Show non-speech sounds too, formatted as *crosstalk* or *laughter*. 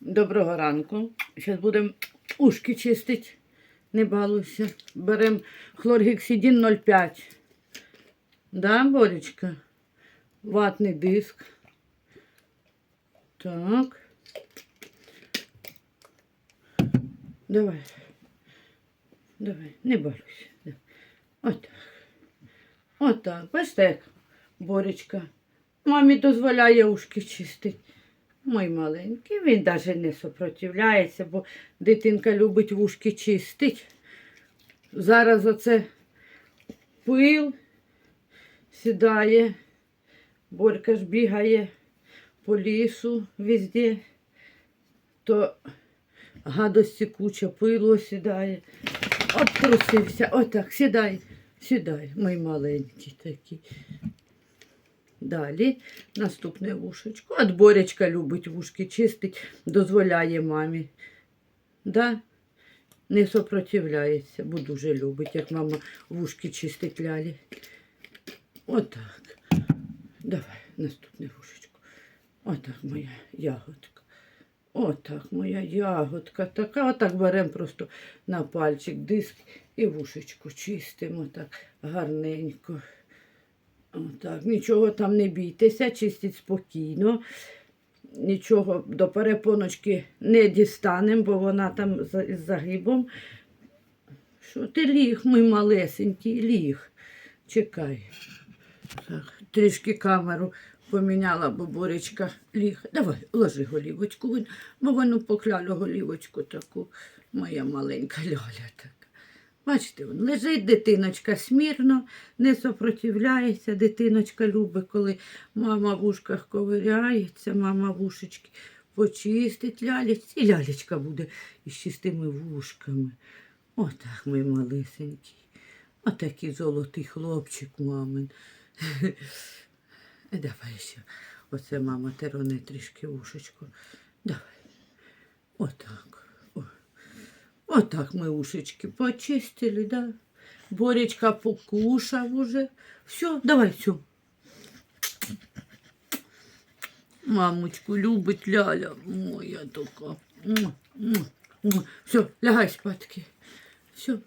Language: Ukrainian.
Доброго ранку. Зараз будемо ушки чистити. Не балуйся. Беремо хлоргексидин 0,5. Да, Боречка? Ватний диск. Так. Давай. Давай, не балуйся. Да. Отак. Отак. Як Боречка. Мамі дозволяє ушки чистити. Мой маленький, він навіть не сопротивляється, бо дитинка любить вушки чистить. Зараз оце пил сідає, Борька ж бігає по лісу везде, то гадості куча пило сідає. Обтрусився. Отак, сідай, сідай, мій маленький такий. Далі наступне вушечко. От Борячка любить вушки чистить, дозволяє мамі. Да? Не сопротивляється, бо дуже любить, як мама вушки чистить лялі. Отак. Давай, наступне вушечко. Отак моя ягодка. Отак моя ягодка. Така, отак беремо просто на пальчик диск і вушечку чистимо так гарненько. Отак, нічого там не бійтеся, чистіть спокійно. Нічого до перепоночки не дістанемо, бо вона там із загибом. Що ти ліг, мій малесенький, ліг. Чекай. Так, трішки камеру поміняла, бо Боречка ліг. Давай, ложи голівочку, бо воно покляло голівочку таку. Моя маленька ляля. Бачите, лежить дитиночка смірно, не сопротивляється. Дитиночка любить, коли мама в ушках ковиряється, мама вушечки почистить ляліць, і лялечка буде із чистими вушками. Отак мій малесенький. Отакий золотий хлопчик, мамин. *laughs* Давай ще. Оце мама тероне трішки вушечко. Давай. Отак. Отак ми ушечки почистили, да? Боречка покушав уже. Все, давай все. Мамочку любить ляля моя така. Все, лягай спадки. Все.